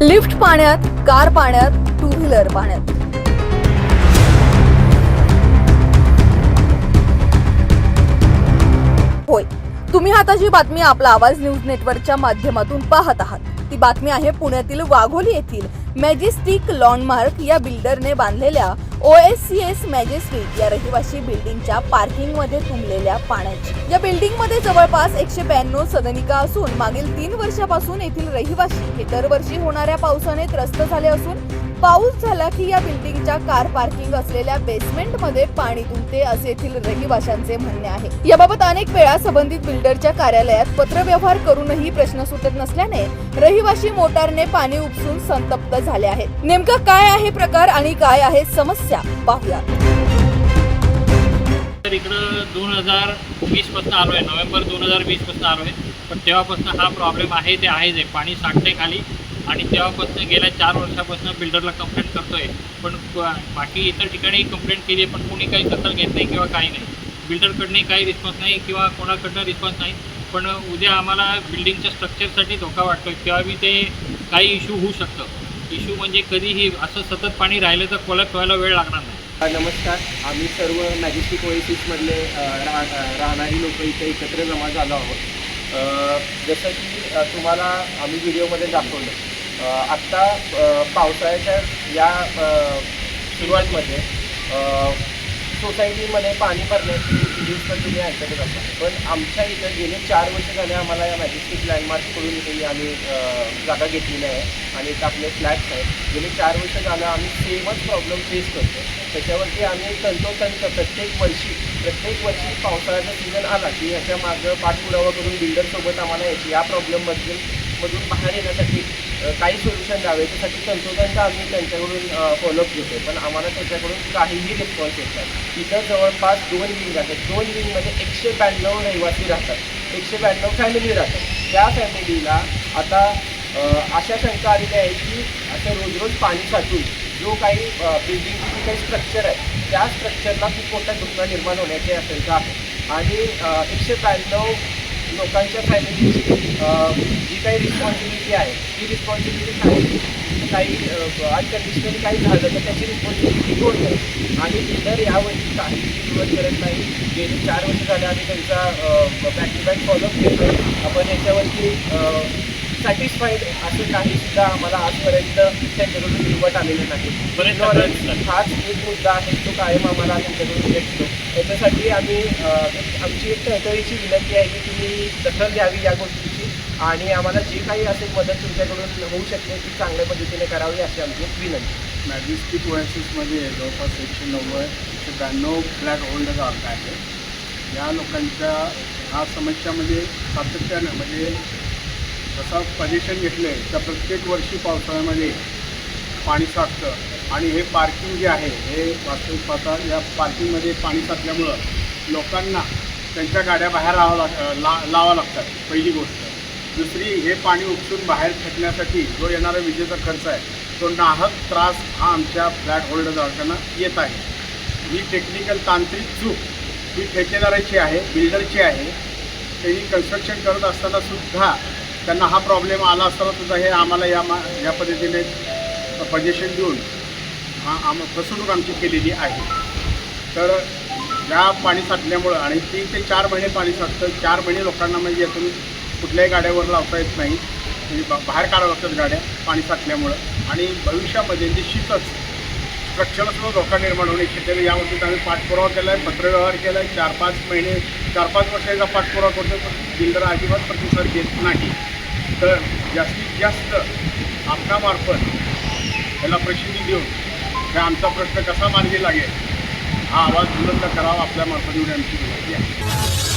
Lift पाण्यात car पाण्यात two wheeler पाण्यात. होय तुम्ही आता जी बातमी आपला आवाज न्यूज नेटवर्कच्या माध्यमातून पाहत आहात ती बातमी आहे पुण्यातील वाघोली येथील मॅजेस्टिक लॉन्डमार्क या बिल्डरने बांधलेल्या O S C S majestic या रहिवाशी बिल्डिंगच्या पार्किंगमध्ये तुंबलेल्या पाण्याची. या बिल्डिंगमध्ये जवळपास एकशे ब्याण्णव सदनिका असून मागील तीन वर्षापासून येथील रहिवाशी हे दरवर्षी होणाऱ्या पावसाने त्रस्त झाले असून पाऊस झाला की या बिल्डिंगच्या कार पार्किंग असलेल्या बेसमेंटमध्ये पाणी तुंबते असे येथील रहिवाशांचे म्हणणे आहे. याबाबत अनेक वेळा संबंधित बिल्डरच्या कार्यालयात पत्रव्यवहार करूनही प्रश्न सुटत नसल्याने रहिवाशी मोटारने पाणी उपसून संतप्त झाले आहेत. नेमका काय आहे प्रकार आणि काय आहे समस्या? पाहूया. तर इकडं दोन हजार वीसपासून आलो आहे. नोव्हेंबर दोन हजार वीसपासून आलो आहे. पण तेव्हापासून हा प्रॉब्लेम आहे ते आहेच आहे. पाणी साठते खाली आणि तेव्हापासून गेल्या चार वर्षापासून बिल्डरला कंप्लेंट करतोय. पण बाकी इतर ठिकाणी कंप्लेंट केली आहे पण कोणी काही दखल घेत नाही किंवा काही नाही. बिल्डरकडनंही काही रिस्पॉन्स नाही किंवा कोणाकडनं रिस्पॉन्स नाही. पण उद्या आम्हाला बिल्डिंगच्या स्ट्रक्चरसाठी धोका वाटतो आहे तेव्हा बी ते काही इश्यू होऊ शकतं. इश्यू म्हणजे कधीही असं सतत पाणी राहिलं तर कोलॅप व्हायला वेळ लागणार नाही. हा, नमस्कार. आम्ही सर्व मॅजेस्टिक ओएसिसमधले रा राहणारी लोक इथे एकत्र जमा झालो आहोत. जसं की तुम्हाला आम्ही व्हिडिओमध्ये दाखवलं. आत्ता पावसाळ्याच्या या अ, सुरुवातमध्ये सोसायटीमध्ये पाणी भरण्याची न्यूज तर तुम्ही ऐकतच असाल. पण आमच्या इथं गेले चार वर्ष झाले आम्हाला या मॅजेस्टिक लँडमार्ककडून इथे आम्ही जागा घेतलेली आहे आणि इथं आपले फ्लॅट्स आहेत. गेले चार वर्ष झालं आम्ही सेमच प्रॉब्लेम फेस करतो त्याच्यावरती आम्ही तंतोतंत प्रत्येक वर्षी प्रत्येक वर्षी पावसाळ्याचा सीझन आला की ह्याच्या मागं पाठपुरावा करून बिल्डरसोबत आम्हाला याची या प्रॉब्लेमबद्दल मधून बाहेर येण्यासाठी काही सोल्युशन द्यावे. त्यासाठी तंतोतंत आम्ही त्यांच्याकडून फॉलोअप घेतो पण आम्हाला त्याच्याकडून काहीही रिस्पॉन्स येत नाही. इथं जवळपास दोन विंग राहतात. दोन विंगमध्ये एकशे ब्याण्णव रहिवासी राहतात. एकशे ब्याण्णव फॅमिली राहतात. त्या फॅमिलीला आता अशा शंका आलेल्या आहेत की असं रोज रोज पाणी साठून जो काही बिल्डिंगची जी काही स्ट्रक्चर आहे त्या स्ट्रक्चरला खूप मोठा धोका निर्माण होण्याची आशंका आहे. आणि एकशे ब्याण्णव लोकांच्या फॅमिलीची जी काही रिस्पॉन्सिबिलिटी आहे ती रिस्पॉन्सिबिलिटी काही काही अनकंडिशनली काही झालं तर त्याची रिस्पॉन्सिबिलिटी कोण नाही आणि बिल्डर यावर्षी काही सुरुवात करत नाही. गेली चार वर्ष झाले आम्ही त्यांचा बॅक टू बॅक फॉलोअप केलं आपण याच्यावरती सॅटिस्फाईड असं काही सुद्धा आम्हाला आजपर्यंत त्यांच्याकडून रिपोर्ट आलेले नाही. तक्रारी हाच एक मुद्दा आहे तो कायम आम्हाला त्यांच्याकडून भेटतो. त्याच्यासाठी आम्ही आमची एक तळतळीची विनंती आहे की तुम्ही दखल द्यावी या गोष्टीची आणि आम्हाला जे काही असेल मदत तुमच्याकडून होऊ शकते ती चांगल्या पद्धतीने करावी अशी आमची एक विनंती मॅजेस्टिक ओएसिसमध्ये जवळपास एकशे नव्वद एकशे ब्याण्णव फ्लॅट होल्डर जागा आहे या लोकांच्या ह्या समस्यामध्ये सातत्यानं म्हणजे जसं पजेशन घेतलं आहे त्या प्रत्येक वर्षी पावसाळ्यामध्ये पाणी साचतं. आणि हे पार्किंग जे आहे हे वास्तविक पाहता या पार्किंगमध्ये पाणी साचल्यामुळं लोकांना त्यांच्या गाड्या बाहेर लावा लाग ला लावा लागतात पहिली गोष्ट. दुसरी हे पाणी उपसून बाहेर फेकण्यासाठी जो येणारा विजेचा खर्च आहे तो नाहक त्रास हा आमच्या फ्लॅट होल्डरधारकांना येत आहे. ही टेक्निकल तांत्रिक चूक ही ठेकेदाराची आहे बिल्डरची आहे. त्यांनी कन्स्ट्रक्शन करत असताना सुद्धा त्यांना हा प्रॉब्लेम आला असताना सुद्धा हे आम्हाला या मा या पद्धतीने पजेशन देऊन हा आम फसवणूक आमची केलेली आहे. तर या पाणी साठल्यामुळं आणि तीन ते चार महिने पाणी साठतं चार महिने लोकांना म्हणजे यातून कुठल्याही गाड्यावर लावता येत नाही. म्हणजे बा- बाहेर काढावं लागतात गाड्या पाणी साठल्यामुळं. आणि भविष्यामध्ये निश्चितच स्ट्रक्चरला धोका निर्माण होण्याची शक्यता याबाबतीत आम्ही पाठपुरावा केला आहे पत्रव्यवहार केला आहे चार पाच महिने चार पाच वर्षाचा पाठपुरावा करतो पण बिल्डर अजिबात प्रतिसाद घेत नाही. तर जास्तीत जास्त आपणामार्फत याला प्रशिक्षण देऊन काय आमचा प्रश्न कसा मार्गी लागेल हा आवाज बुलंद करावा आपल्यामार्फत एवढी आमची विनंती आहे.